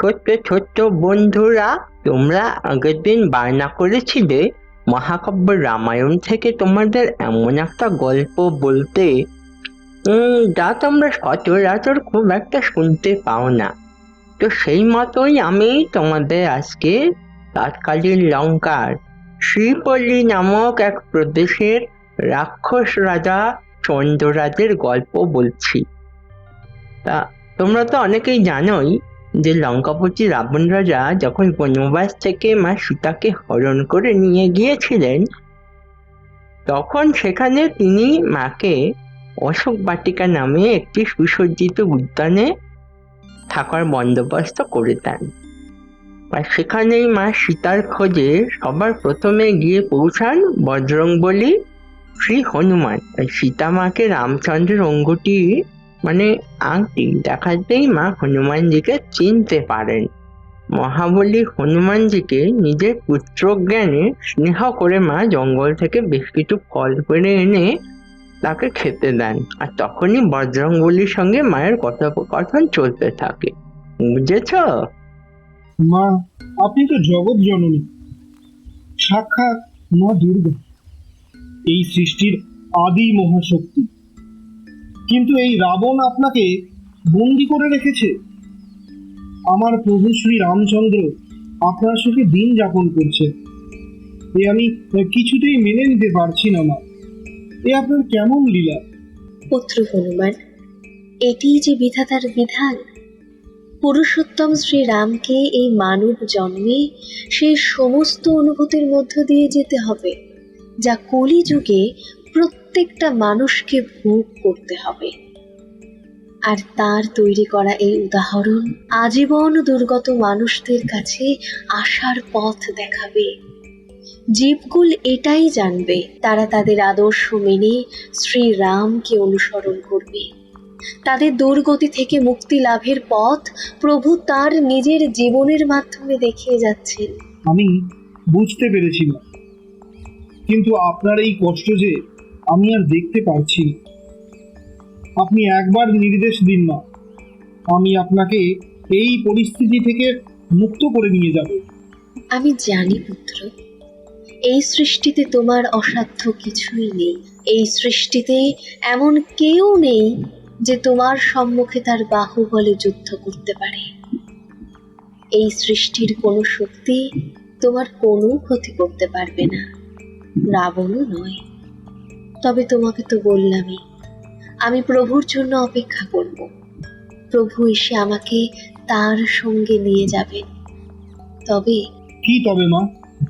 ছোট্ট ছোট্ট বন্ধুরা, তোমরা আগের দিন বায়না করেছিলে মহাকাব্য রামায়ণ থেকে তোমাদের এমন একটা গল্প বলতে। যা তোমরা সচরাচর খুব একটা শুনতে পাও না। তো সেই মতোই আমি তোমাদের আজকে তৎকালীন লঙ্কার শ্রীপল্লী নামক এক প্রদেশের রাক্ষস রাজা চন্দ্ররাজের গল্প বলছি। তা, তোমরা তো অনেকেই জানোই যে লঙ্কাপতি রাবণ রাজা যখন বনবাস থেকে মা সীতাকে হরণ করে নিয়ে গিয়েছিলেন, তখন সেখানে তিনি মাকে অশোক বাটিকা নামে একটি সুসজ্জিত উদ্যানে থাকার বন্দোবস্ত করে দেন। আর সেখানেই মা সীতার খোঁজে সবার প্রথমে গিয়ে পৌঁছান বজরংবলী শ্রী হনুমান। আর সীতা মাকে রামচন্দ্রের অঙ্গটি মানে আংটি দেখাতেই মা হনুমানজিকে চিনতে পারেন। মহাবলী হনুমানজিকে নিজের পুত্র জ্ঞানে স্নেহ করে মা জঙ্গল থেকে বেশ কিছু ফল পেড়ে এনে তাকে খেতে দেন। আর তখনই বজরংবলীর সঙ্গে মায়ের কথোপকথন চলতে থাকে। বুঝেছ? মা, আপনি তো জগৎ জননী। সাক্ষাৎ মা দুর্গা। এই সৃষ্টির আদি মহাশক্তি। কিন্তু এই রাবণ আপনাকে বন্দি করে রেখেছে। আমার প্রভু শ্রী রামচন্দ্র আপনার সুখে দিন যাপন করছে। এ আমি কিছুতেই মেনে নিতে পারছি না, মা। এ আপনার কেমন লীলা? পুত্র হনুমান এটিই যে বিধাতার বিধান। পুরুষোত্তম শ্রীরামকে এই মানব জন্মে সেই সমস্ত অনুভূতির মধ্য দিয়ে যেতে হবে, যা কলিযুগে প্রত্যেকটা মানুষকে ভোগ করতে হবে। আর তার তৈরি করা এই উদাহরণ আজীবন দুর্গত মানুষদের কাছে আশার পথ দেখাবে। জীবকুল এটাই জানবে, তারা তাদের আদর্শ মেনে শ্রীরামকে অনুসরণ করবে। তাদের দুর্গতি থেকে মুক্তি লাভের পথ প্রভু তার নিজের জীবনের মাধ্যমে দেখিয়ে যাচ্ছেন। আমি বুঝতে পেরেছি কিন্তু আপনার এই কষ্ট যে আমি আর দেখতে পারছি আপনি একবার নির্দেশ দিন না। আমি আপনাকে এই পরিস্থিতি থেকে মুক্ত করে নিয়ে যাব। আমি জানি পুত্র, এই সৃষ্টিতে তোমার অসাধ্য কিছুই নেই। এই সৃষ্টিতে এমন কেউ নেই যে তোমার সম্মুখে তার বাহুবলে যুদ্ধ করতে পারে। এই সৃষ্টির কোনো শক্তি তোমার কোনো ক্ষতি করতে পারবে না। রাবণও নয়। তবে তোমাকে তো বললামই, আমি প্রভুর জন্য অপেক্ষা করব। প্রভু এসে আমাকে তার সঙ্গে নিয়ে যাবেন। তবে কি তবে মা?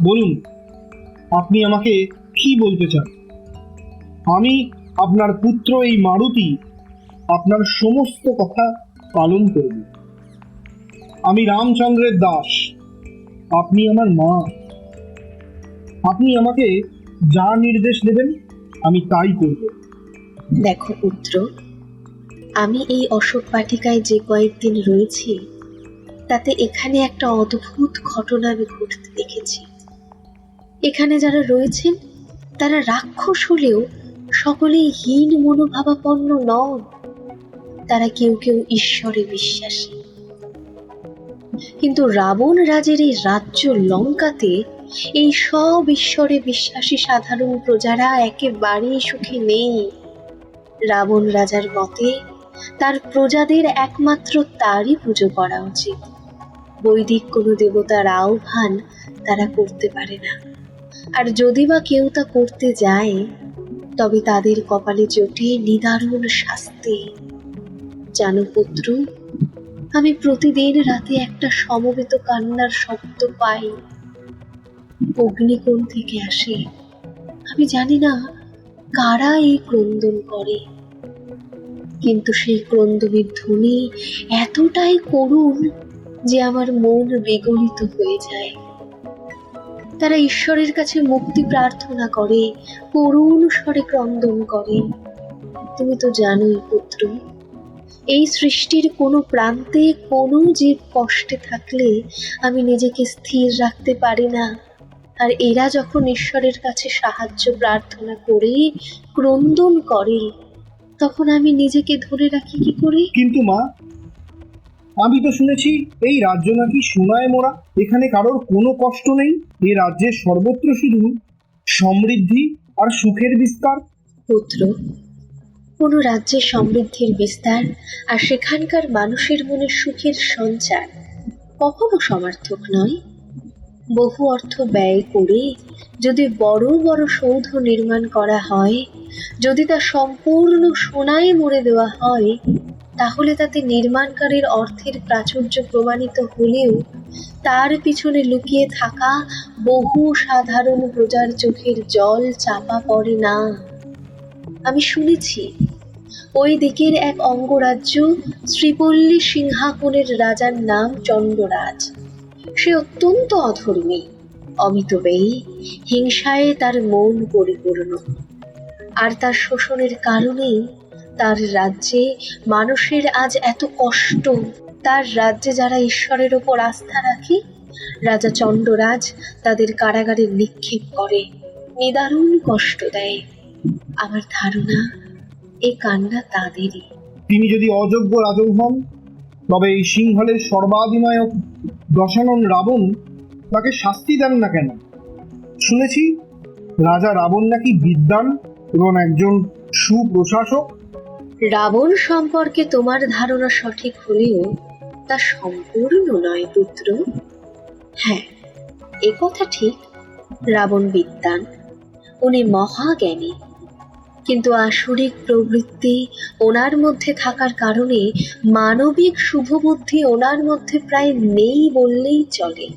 বলুন, আপনি আমাকে কি বলতে চান? আমি আপনার পুত্র এই মারুতি আপনার সমস্ত কথা পালন করব। আমি রামচন্দ্রের দাস, আপনি আমার মা। আপনি আমাকে যা নির্দেশ দেবেন আমি তাই করব। দেখো পুত্র, আমি এই অশোক বাটিকায় যে কয়েকদিন রয়েছি, তাতে এখানে একটা অদ্ভুত ঘটনা আমি ঘটতে দেখেছি। এখানে যারা রয়েছেন, তারা রাক্ষস হলেও সকলেই হীন মনোভাবাপন্ন নন। তারা কেউ কেউ ঈশ্বরে বিশ্বাসী। কিন্তু রাবণ রাজের এই রাজ্য লঙ্কাতে এই সব ঈশ্বরে বিশ্বাসী সাধারণ প্রজারা একেবারেই সুখী নেই। রাবণ রাজার মতে, তার প্রজাদের একমাত্র তারই পুজো করা উচিত। বৈদিক কোনো দেবতার আহ্বান তারা করতে পারে না। আর যদি বা কেউ তা করতে যায়, তবে তাদের কপালে জোটে নিদারুণ শাস্তি। জানো পুত্র আমি প্রতিদিন রাতে একটা সমবেত কান্নার শব্দ পাই। অগ্নিকোণ থেকে আসে। আমি জানি না কারা এই ক্রন্দন করে। কিন্তু সেই ক্রন্দনের ধ্বনি এতটাই করুণ যে আমার মন বিগলিত হয়ে যায়। তারা ঈশ্বরের কাছে মুক্তি প্রার্থনা করে, করুণ স্বরে ক্রন্দন করে। তুমি তো জানোই পুত্র, এই সৃষ্টির কোনো প্রান্তে কোনো জীব কষ্টে থাকলে আমি নিজেকে স্থির রাখতে পারি না। আর এরা যখন ঈশ্বরের কাছে সাহায্য প্রার্থনা করে ক্রন্দন করে তখন আমি নিজেকে ধরে রাখি কি করে? কিন্তু মা আমি তো শুনেছি এই রাজ্য নাকি সোনায় মোড়া এখানে কারোর কোনো কষ্ট নেই। এ রাজ্যের সর্বত্র শুধু সমৃদ্ধি আর সুখের বিস্তার। পুত্র কোনো রাজ্যে সমৃদ্ধির বিস্তার আর সেখানকার মানুষের মনে সুখের সঞ্চার কখনো সমার্থক নয়। বহু অর্থ ব্যয় করে যদি বড় বড় সৌধ নির্মাণ করা হয়, যদি তা সম্পূর্ণ সোনায় মুড়ে দেওয়া হয়, তাহলে তাতে নির্মাণকারীর অর্থের প্রাচুর্য প্রমাণিত হলেও তার পিছনে লুকিয়ে থাকা বহু সাধারণ প্রজার চোখের জল চাপা পড়ে না। আমি শুনেছি, ওই দিকের এক অঙ্গরাজ্য শ্রীপল্লী সিংহাসনের রাজার নাম চণ্ডরাজ সে অত্যন্ত অধর্মী। অমিতব্যয়ী হিংসায় তার মন পরিপূর্ণ। আর তার শোষণের কারণেই তার রাজ্যে মানুষের আজ এত কষ্ট। তার রাজ্যে যারা ঈশ্বরের ওপর আস্থা রাখে, রাজা চণ্ডরাজ তাদের কারাগারে নিক্ষেপ করে, নিদারুণ কষ্ট দেয়। আমার ধারণা, এ কান্না তাদেরই। তিনি যদি অযোগ্য রাজং হন, তবে এই সিংহলের সর্বাধিনায়ক দশানন রাবণ তাকে শাস্তি দেন না কেন? শুনেছি রাজা রাবণ নাকি বিদ্বান এবং একজন সুপ্রশাসক। রাবণ সম্পর্কে তোমার ধারণা সঠিক হলেও তা সম্পূর্ণ নয়, পুত্র। হ্যাঁ এ কথা ঠিক, রাবণ বিদ্বান। উনি মহাজ্ঞানী। কিন্তু আসরিক প্রবৃত্তি ওনার মধ্যে থাকার কারণে মানবিক শুভবুদ্ধি ওনার মধ্যে প্রায় নেই বললেই চলে।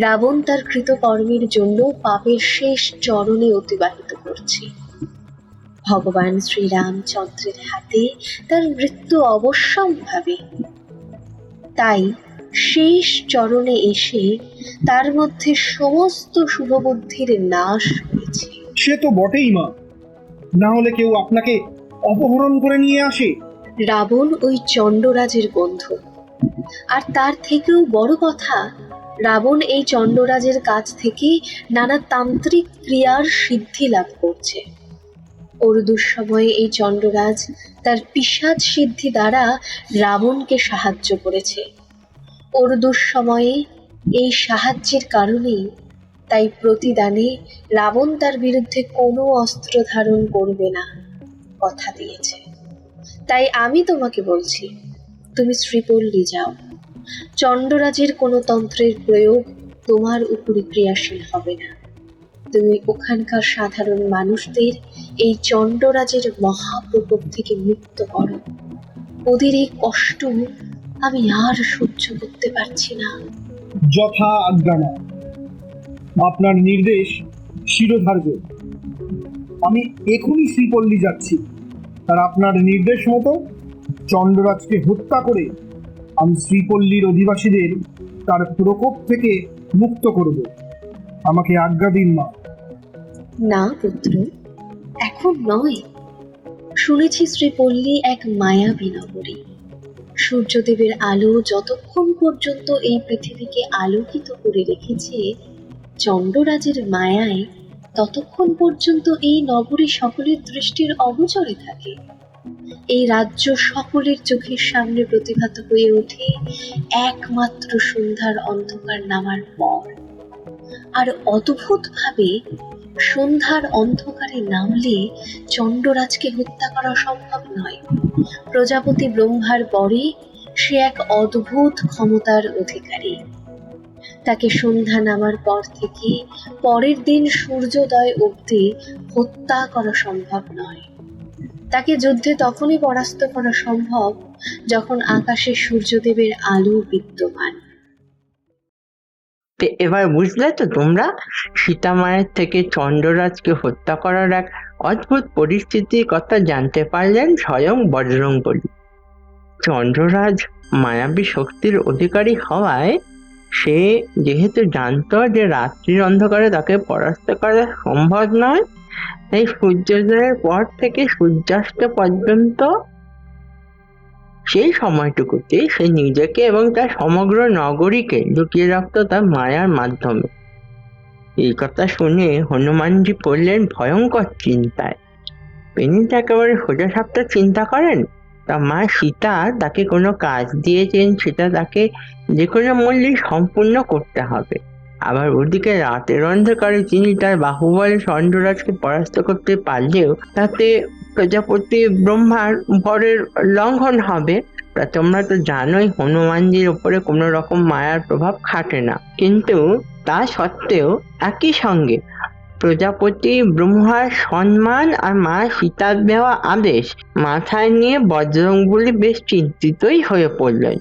রাবণ তার কৃতকর্মের জন্য পাপের শেষ চরণে অতিবাহিত করছে। ভগবান শ্রীরামচন্দ্রের হাতে তার মৃত্যু অবশ্যম্ভাবী তাই শেষ চরণে এসে তার মধ্যে সমস্ত শুভবুদ্ধির নাশ হয়েছে। সে তো বটেই মা। না হলে কেউ আপনাকে অপহরণ করে নিয়ে আসে। রাবণ ওই চণ্ডরাজের বন্ধু। আর তার থেকেও বড় কথা, রাবণ এই চণ্ডরাজের কাছ থেকে নানা তান্ত্রিক ক্রিয়ার সিদ্ধি লাভ করছে। ওর দুঃসময়ে এই চণ্ডরাজ তার পিসাদ সিদ্ধি দ্বারা রাবণকে সাহায্য করেছে। ওর দুঃসময়ে এই সাহায্যের কারণেই তাই প্রতিদানে রাবণ তার বিরুদ্ধে কোনো অস্ত্র ধারণ করবে না, কথা দিয়েছে। তাই আমি তোমাকে বলছি, তুমি শ্রীপল্লী যাও। চণ্ডরাজের কোনো তন্ত্রের প্রয়োগ তোমার উপরে ক্রিয়াশীল হবে না। তুমি ওখানকার সাধারণ মানুষদের এই চণ্ডরাজের মহাপ্রকোপ থেকে মুক্ত করো। ওদের এই কষ্ট আমি আর সহ্য করতে পারছি না। যথা আজ্ঞা আপনার নির্দেশ শিরোধার্য। আমি এখনই শ্রীপল্লী যাচ্ছি। আর আপনার নির্দেশ মতো চন্দ্ররাজকে হত্যা করে আমি শ্রীপল্লীর অধিবাসীদের তার প্রকোপ থেকে মুক্ত করব। আমাকে আজ্ঞা দিন, মা। না, পুত্র, এখন নয়। শুনেছি শ্রীপল্লী এক মায়াবী নগরী। সূর্যদেবের আলো যতক্ষণ পর্যন্ত এই পৃথিবীকে আলোকিত করে রেখেছে চণ্ডরাজের মায়ায় ততক্ষণ পর্যন্ত এই নগরী সকলের দৃষ্টির অগোচরে থাকে। এই রাজ্য সকলের চোখের সামনে প্রতিভাত হয়ে ওঠে একমাত্র সন্ধ্যার অন্ধকার নামার পর। আর অদ্ভুতভাবে সন্ধ্যার অন্ধকারে নামলে চণ্ডরাজকে হত্যা করা সম্ভব নয়। প্রজাপতি ব্রহ্মার পরে সে এক অদ্ভুত ক্ষমতার অধিকারী। তাকে সন্ধ্যা নামার পর থেকে পরের দিন সূর্যোদয় অবধি হত্যা করা সম্ভব নয়। তাকে যুদ্ধে তখনই পরাস্ত করা সম্ভব যখন আকাশে সূর্যদেবের আলো বিদ্যমান। এবার বুঝলে তো তোমরা? সীতা মায়ের থেকে চন্দ্ররাজকে হত্যা করার এক অদ্ভুত পরিস্থিতির কথা জানতে পারলেন স্বয়ং বজরংবলী চন্দ্ররাজ মায়াবী শক্তির অধিকারী হওয়ায় সে যেহেতু জানতো যে রাত্রির অন্ধকারে তাকে পরাস্ত করা সম্ভব নয়, তাই সূর্যোদয়ের পর থেকে সূর্যাস্ত পর্যন্ত সেই সময়টুকুতে সে নিজেকে এবং তার সমগ্র নগরীকে লুকিয়ে রাখতো তার মায়ার মাধ্যমে। এই কথা শুনে হনুমানজি পড়লেন ভয়ঙ্কর চিন্তায়। তিনি তো একেবারে সোজা সাপটা চিন্তা করেন? তা মা সীতা তাকে কোনো কাজ দিয়েছেন সেটা তাকে যে কোনো মূল্যে সম্পূর্ণ করতে হবে। আবার ওদিকে রাতের অন্ধকারে তিনি তার বাহুবলে চন্দ্ররাজকে পরাস্ত করতে পারলেও তাতে প্রজাপতি ব্রহ্মার বরের লঙ্ঘন হবে, তা তোমরা তো জানোই হনুমানজির উপরে কোনো রকম মায়ার প্রভাব খাটে না। কিন্তু তা সত্ত্বেও একই সঙ্গে প্রজাপতি ব্রহ্মার সম্মান আর মা সীতার দেওয়া আদেশ মাথায় নিয়ে বজরংবলী বেশ চিন্তিতই হয়ে পড়লেন।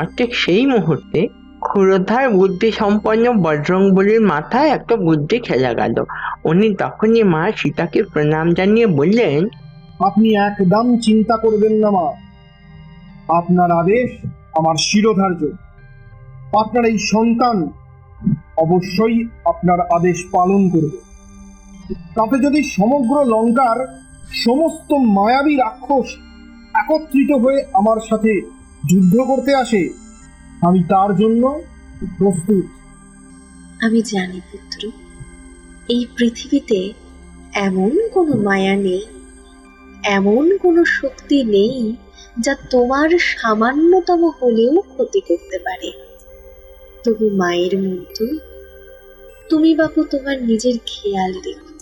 আর ঠিক সেই মুহূর্তে ক্ষুরধার বুদ্ধি সম্পন্ন বজরংবলীর মাথায় একটা বুদ্ধি খেলা গেল। উনি তখনই মা সীতাকে প্রণাম জানিয়ে বললেন, আপনি একদম চিন্তা করবেন না মা। আপনার আদেশ আমার শিরোধার্য। আপনার এই সন্তান অবশ্যই আপনার আদেশ পালন করবে তাতে যদি সমগ্র লঙ্কার সমস্ত মায়াবী রাক্ষস একত্রিত হয়ে আমার সাথে যুদ্ধ করতে আসে, আমি তার জন্য প্রস্তুত। আমি জানি পুত্র, এই পৃথিবীতে এমন কোনো মায়া নেই, এমন কোনো শক্তি নেই যা তোমার সামান্যতম হলেও ক্ষতি করতে পারে। তবু মায়ের মতো। তুমি বাপু তোমার নিজের খেয়াল রেখো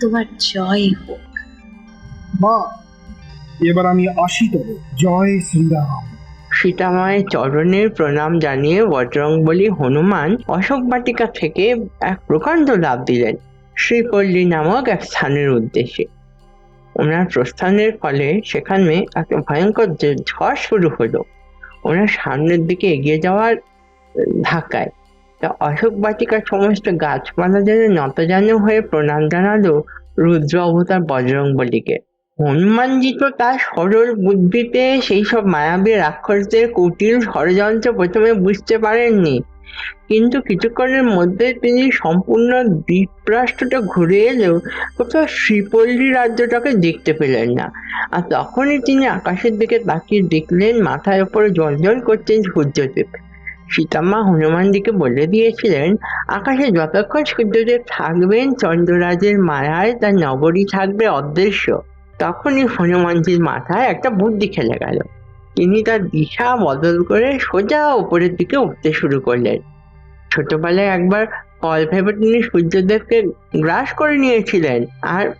তোমার জয় হোক। মা এবার আমি আসি তবে। জয় শ্রীরাম। সীতামায়ের চরণের প্রণাম জানিয়ে বজরংবলী হনুমান অশোক বাটিকা থেকে এক প্রকাণ্ড লাভ দিলেন শ্রীপল্লী নামক এক স্থানের উদ্দেশ্যে। ওনার প্রস্থানের ফলে সেখানে একটা ভয়ঙ্কর যে ঝড় শুরু হলো। ওনার সামনের দিকে এগিয়ে যাওয়ার ধাক্কায়। তা অশোক বাটিকার সমস্ত গাছপালা যেন নতজানু হয়ে প্রণাম জানালো রুদ্র অবতার বজরং বজরংবলীকে। হনুমানজি তো তার সরল বুদ্ধিতে সেই সব মায়াবী রাক্ষসদের কুটিল ষড়যন্ত্র প্রথমে বুঝতে পারেননি। কিন্তু কিছুক্ষণের মধ্যে তিনি সম্পূর্ণ দ্বীপরাষ্ট্রটা ঘুরে এলেও কোথাও শ্রীপল্লী রাজ্যটাকে দেখতে পেলেন না। আর তখনই তিনি আকাশের দিকে তাকিয়ে দেখলেন, মাথার উপরে জল করছেন সূর্যদেব। সীতামা হনুমানজিকে বলে দিয়েছিলেন, আকাশে যতক্ষণ সূর্যদেব থাকবেন, চন্দ্ররাজের মায়ায় তার নগরী থাকবে অদৃশ্য। তখনই হনুমানজির মাথায় একটা বুদ্ধি খেলে গেল। তিনি তার দিশা বদল করে সোজা উপরের দিকে উঠতে শুরু করলেন। ছোটবেলায় একবার ফল ভেবে তিনি সূর্যদেবকে গ্রাস করে নিয়েছিলেন আর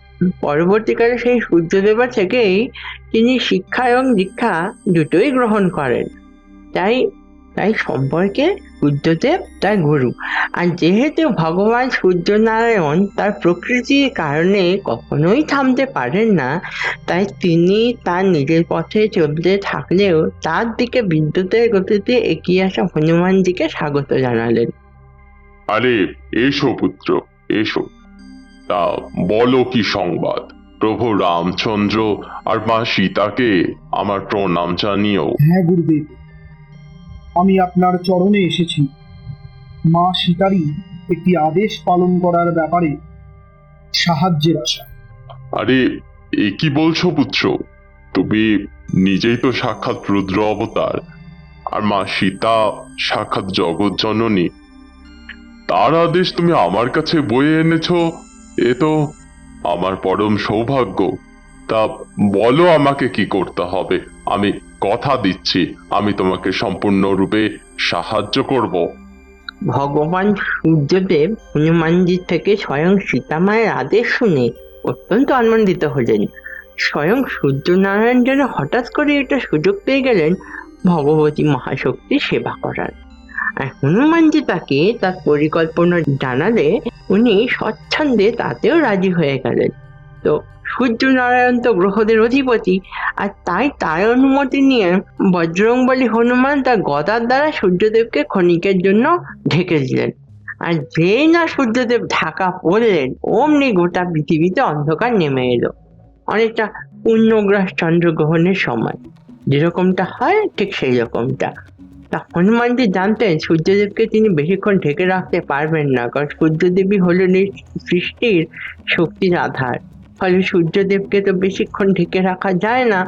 পরবর্তীকালে সেই সূর্যদেবা থেকেই তিনি শিক্ষা এবং দীক্ষা দুটোই গ্রহণ করেন। তাই তাই সম্পর্কে সূর্যদেব তার গুরু আর যেহেতু ভগবান সূর্যনারায়ণ তার প্রকৃতির কারণে কখনোই থামতে পারেন না তাই তিনি তার নিজের পথে চলতে থাকলেও তার দিকে বিদ্যুতের গতিতে এগিয়ে আসা হনুমানজিকে স্বাগত জানালেন। আরে এসো পুত্র এসো। তা বলো কি সংবাদ? প্রভু রামচন্দ্র আর মা সীতাকে আমার প্রণাম জানিও। হ্যাঁ গুরুদেব। আমি আপনার চরণে এসেছি। মা সীতারই একটি আদেশ পালন করার ব্যাপারে সাহায্যের আশা। আরে, এ কি বলছো পুত্র? তুমি নিজেই তো সাক্ষাৎ রুদ্র অবতার, আর মা সীতা সাক্ষাৎ জগৎ জননী। তার আদেশ তুমি আমার কাছে বয়ে এনেছ, এ তো আমার পরম সৌভাগ্য। তা বলো আমাকে কি করতে হবে? আমি কথা দিচ্ছি। আমি তোমাকে সম্পূর্ণরূপে সাহায্য করব। ভগবান সূর্যদেব হনুমানজির থেকে স্বয়ং সীতামায়ের আদেশ শুনে অত্যন্ত আনন্দিত হলেন। স্বয়ং সূর্যনারায়ণ যেন হঠাৎ করে এটা সুযোগ পেয়ে গেলেন ভগবতী মহাশক্তির সেবা করার। আর হনুমানজি তাকে তার পরিকল্পনা জানালে উনি স্বচ্ছন্দে তাতেও রাজি হয়ে গেলেন। তো সূর্যনারায়ণ তো গ্রহদের অধিপতি, আর তাই তার অনুমতি নিয়ে বজরংবলী হনুমান তার গদার দ্বারা সূর্যদেবকে ক্ষণিকের জন্য ঢেকে দিলেন। আর যেই না সূর্যদেব ঢাকা পড়লেন, অমনি গোটা পৃথিবীতে অন্ধকার নেমে এলো। অনেকটা পূর্ণগ্রাস চন্দ্রগ্রহণের সময়। যেরকমটা হয়, ঠিক সেই রকমটা তা হনুমানজি জানতেন সূর্যদেবকে তিনি বেশিক্ষণ ঢেকে রাখতে পারবেন না, কারণ সূর্যদেবী হলেন এই সৃষ্টির শক্তির আধার। ফলে সূর্যদেবকে তো বেশিক্ষণ ঢেকে রাখা যায় না।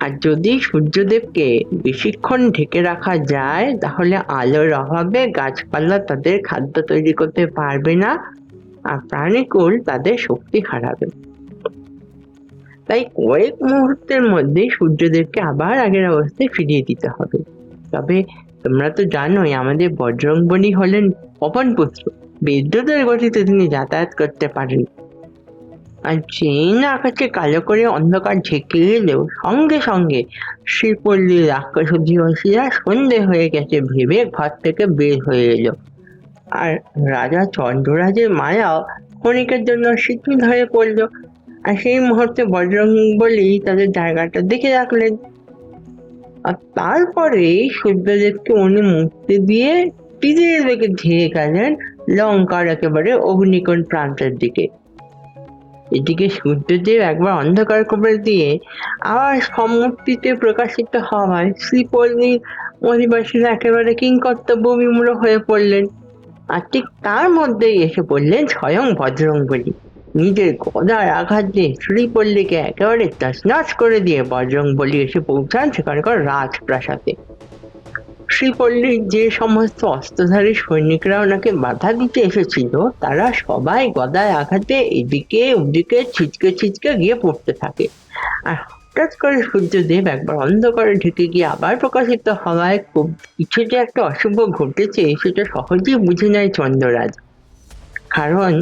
আর যদি সূর্যদেবকে বেশিক্ষণ ঢেকে রাখা যায়, তাহলে আলোর অভাবে গাছপালা তাদের খাদ্য তৈরি করতে পারবে না আর প্রাণীকুল তাদের শক্তি হারাবে। তাই কয়েক মুহূর্তের মধ্যে সূর্যদেবকে আবার আগের অবস্থায় ফিরিয়ে দিতে হবে। তবে তোমরা তো জানোই, আমাদের বজরংবলী হলেন পবন পুত্র বিদ্যুতের গতিতে তিনি যাতায়াত করতে পারেন। আর যেই না আকাশে কালো করে অন্ধকার ঝেঁকে এলেও সঙ্গে সঙ্গে শ্রীপল্লীর রাক্ষস অধিবাসীরা সন্ধে হয়ে গেছে ভেবে ঘর থেকে বের হয়ে এলো। আর রাজা চন্দ্ররাজের মায়াও ক্ষণিকের জন্য শিথিল হয়ে পড়ল। আর সেই মুহূর্তে বজরং বলি তাদের জায়গাটা দেখে রাখলেন। আর তারপরে সূর্যদেবকে উনি মুক্তি দিয়ে তীরের বেগে ধেয়ে গেলেন লঙ্কার একেবারে অগ্নিকোণ প্রান্তের দিকে। এদিকে সূর্যদেব একবার অন্ধকার কবর দিয়ে আবার সম্মুক্তিতে প্রকাশিত হওয়ায় শ্রীপল্লীর অধিবাসীরা একেবারে কিংকর্তব্য বিমূঢ় হয়ে পড়লেন। আর ঠিক তার মধ্যেই এসে পড়লেন স্বয়ং বজরংবলী। নিজের গদার আঘাত দিয়ে শ্রীপল্লীকে একেবারে তছনছ করে দিয়ে বজরংবলী এসে পৌঁছান সেখানকার রাজপ্রাসাদে। শ্রীপল্লীর যে সমস্ত অস্ত্রধারী সৈনিকরা ওনাকে বাধা দিতে এসেছিল, তারা সবাই গদায় আঘাতে এদিকে ওদিকে ছিচকে ছিচকে গিয়ে পড়তে থাকে। আর হঠাৎ করে সূর্যদেব একবার অন্ধকারে ঢেকে গিয়ে আবার প্রকাশিত হওয়ায় খুব কিছু যে একটা অশুভ ঘটেছে, সেটা সহজেই বুঝে নেয় চন্দ্ররাজ। কারণ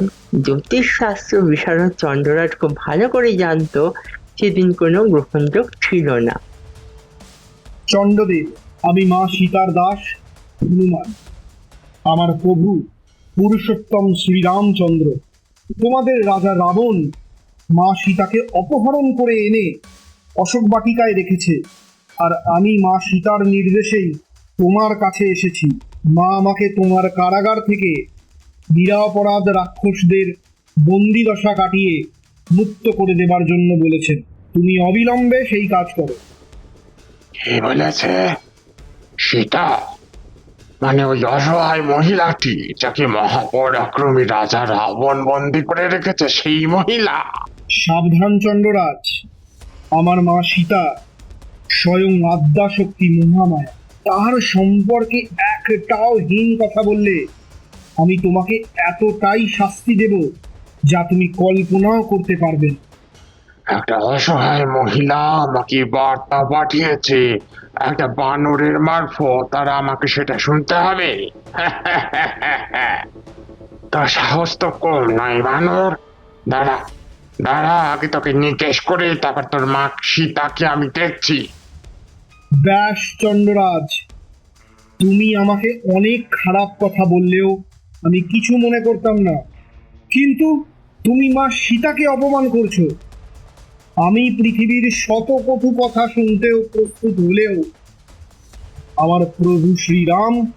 জ্যোতিষশাস্ত্র বিশারদ চন্দ্ররাজ খুব ভালো করে জানতো, সেদিন কোনো গ্রহণযোগ ছিল না। চন্দ্রদেব আমি মা সীতার দাস, হনুমান। আমার প্রভু পুরুষোত্তম শ্রীরামচন্দ্র, তোমাদের রাজা রাবণ মা সীতাকে অপহরণ করে এনে অশোক বাটিকায় রেখেছে, আর আমি মা সীতার নির্দেশেই তোমার কাছে এসেছি। মা আমাকে তোমার কারাগার থেকে নিরাপরাধ রাক্ষসদের বন্দি দশা কাটিয়ে মুক্ত করে দেবার জন্য বলেছেন। তুমি অবিলম্বে সেই কাজ করো। কে বলেছে? সীতা মানে ওই অসহায় মহিলাটি যাকে মহাপরাক্রমী রাজা রাবণ বন্দি করে রেখেছে সেই মহিলা সাবধান চন্দ্ররাজ আমার মা সীতা স্বয়ং আদ্যা শক্তি মহামায়া তার সম্পর্কে একটাও হীন কথা বললে আমি তোমাকে এতটাই শাস্তি দেব যা তুমি কল্পনাও করতে পারবে না। একটা অসহায় মহিলা আমাকে বার্তা পাঠিয়েছে একটা বানরের মারফত তারা আমাকে সেটা শুনতে হবে। তোর সাহস তো কম নয় বানর? দাঁড়া দাঁড়া, আগে তোকে নিকেশ করে, তারপর তোর মা সীতাকে আমি দেখছি। ব্যাস চন্দ্ররাজ তুমি আমাকে অনেক খারাপ কথা বললেও আমি কিছু মনে করতাম না। কিন্তু তুমি মা সীতাকে অপমান করছ। আমি পৃথিবীর শত কটু কথা শুনতেও প্রস্তুত হলেও আমার প্রভু শ্রীরাম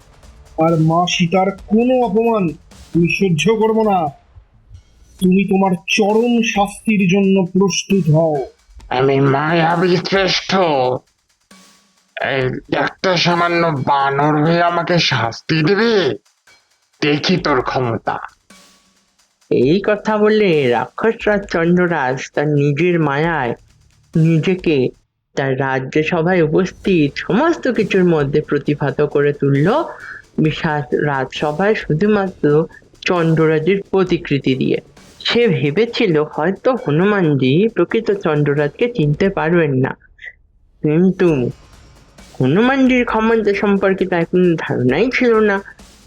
আর মা সীতার কোনো অপমান আমি সহ্য করব না। তুমি তোমার চরম শাস্তির জন্য প্রস্তুত হও। আমি মায়াবী শ্রেষ্ঠ এই একটা সামান্য বানর হয়ে আমাকে শাস্তি দেবে? দেখি তোর ক্ষমতা। এই কথা বলে রাক্ষসরাজ চন্দ্ররাজ তার নিজের মায়ায় নিজেকে তার রাজ্যসভায় উপস্থিত সমস্ত কিছুর মধ্যে প্রতিভাত করে তুলল। বিশাল রাজসভায় শুধুমাত্র চন্দ্ররাজের প্রতিকৃতি দিয়ে। সে ভেবেছিল হয়তো হনুমানজি প্রকৃত চন্দ্ররাজকে চিনতে পারবেন না। কিন্তু হনুমানজির ক্ষমতা সম্পর্কে তার কোনো ধারণাই ছিল না।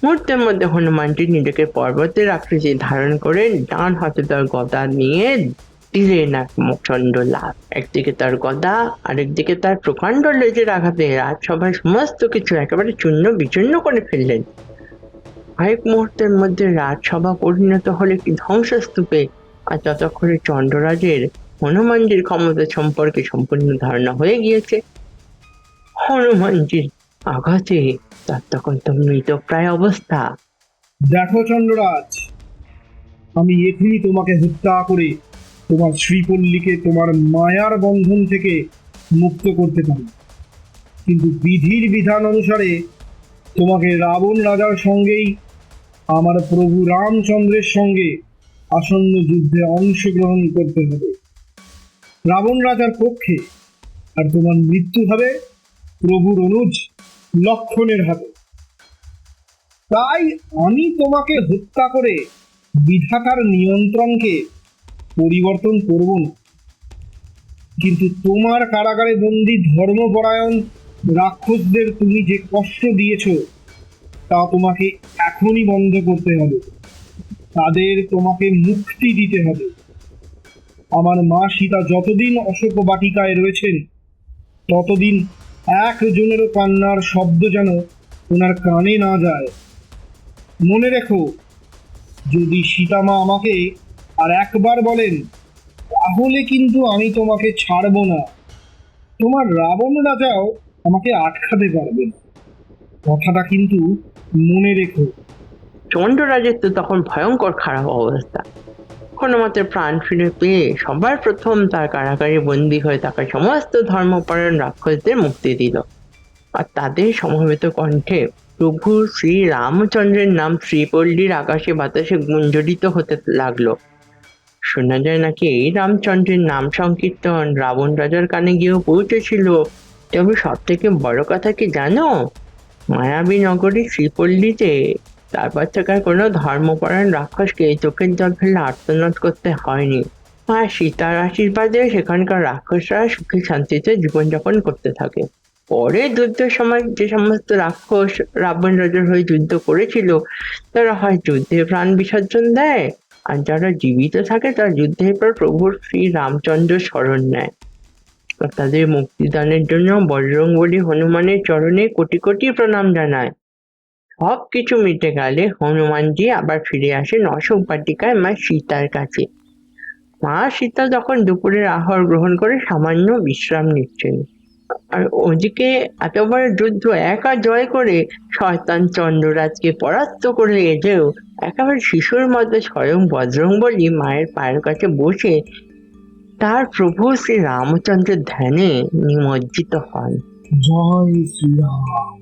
মুহূর্তের মধ্যে হনুমানটি নিজেকে পর্বতের আকৃতি ধারণ করে ডান হাতে তার গদা নিয়ে দিলেন এক চন্দ্র লাভ একদিকে তার গদা, আরেকদিকে তার প্রকাণ্ড লেজের আঘাতে রাজসভায় সমস্ত কিছু একেবারে চূর্ণ বিচূর্ণ করে ফেললেন। কয়েক মুহূর্তের মধ্যে রাজসভা পরিণত হলো একটি ধ্বংসস্তূপে আর ততক্ষণে চন্দ্ররাজের হনুমানজির ক্ষমতা সম্পর্কে সম্পূর্ণ ধারণা হয়ে গিয়েছে। হনুমানজির আঘাতে তার তখন তো মৃতপ্রায় অবস্থা। দেখো চন্দ্ররাজ, আমি এখনই তোমাকে হত্যা করে তোমার শ্রীপল্লীকে তোমার মায়ার বন্ধন থেকে মুক্ত করতে পারি। কিন্তু বিধির বিধান অনুসারে তোমাকে রাবণ রাজার সঙ্গেই, আমার প্রভু রামচন্দ্রের সঙ্গে আসন্ন যুদ্ধে অংশগ্রহণ করতে হবে। রাবণ রাজার পক্ষে আর তোমার মৃত্যু হবে প্রভুর অনুজ লক্ষণের হাতে তাই আমি তোমাকে হত্যা করে বিধাতার নিয়ন্ত্রণকে পরিবর্তন করব না। কিন্তু তোমার কারাগারে বন্দি ধর্মপরায়ণ রাক্ষসদের তুমি যে কষ্ট দিয়েছ, তা তোমাকে এখনই বন্ধ করতে হবে। তাদের তোমাকে মুক্তি দিতে হবে। আমার মা সীতা যতদিন অশোক বাটিকায় রয়েছেন, ততদিন একজনেরও কান্নার শব্দ যেন ওনার কানে না যায়। মনে রেখো, যদি সীতামা আমাকে আর একবার বলেন, তাহলে কিন্তু আমি তোমাকে ছাড়বো না। তোমার রাবণ রাজাও আমাকে আটকাতে পারবে। কথাটা কিন্তু মনে রেখো। চন্দ্ররাজের তো তখন ভয়ঙ্কর খারাপ অবস্থা। কোনো মতে প্রাণ ফিরে পেয়ে সবার প্রথম তার কারাগারে বন্দী হয়ে থাকা সমস্ত ধর্মপরায়ণ রাক্ষসদের মুক্তি দিল। আর তাদের সমবেত কণ্ঠে প্রভু শ্রী রামচন্দ্রের নাম শ্রীপল্লীর আকাশে বাতাসে গুঞ্জরিত হতে লাগল। শোনা যায় নাকি এই রামচন্দ্রের নাম সংকীর্তন রাবণ রাজার কানে গিয়েও পৌঁছেছিল। তবে সব থেকে বড় কথা কি জানো? মায়াবী নগরী শ্রীপল্লীতে তারপর থেকে কোনো ধর্মপরায়ণ রাক্ষসকে এই চোখের জল ফেলে আর্তনাদ করতে হয়নি। আর সীতার আশীর্বাদে সেখানকার রাক্ষসরা সুখী শান্তিতে জীবনযাপন করতে থাকে। পরে যুদ্ধের সময় যে সমস্ত রাক্ষস রাবণ রাজার হয়ে যুদ্ধ করেছিল, তারা হয় যুদ্ধে প্রাণ বিসর্জন দেয়, আর যারা জীবিত থাকে তারা যুদ্ধের পর প্রভুর শ্রী রামচন্দ্র স্মরণ নেয়। তাদের মুক্তিদানের জন্য বজরং বলি হনুমানের চরণে কোটি কোটি প্রণাম জানায়। সব কিছু মিটে গেলে হনুমানজি আবার ফিরে আসেন অশোক বাটিকায় মা সীতার কাছে। মা সীতা যখন দুপুরের আহার গ্রহণ করে সামান্য বিশ্রাম নিচ্ছেন। আর ওদিকে এত বড় যুদ্ধ একা জয় করে শয়তান চন্দ্ররাজকে পরাস্ত করে এলেও একেবারে শিশুর মধ্যে স্বয়ং বজরং বলি মায়ের পায়ের কাছে বসে তার প্রভু শ্রী রামচন্দ্রের ধ্যানে নিমজ্জিত হন। জয় শ্রীরাম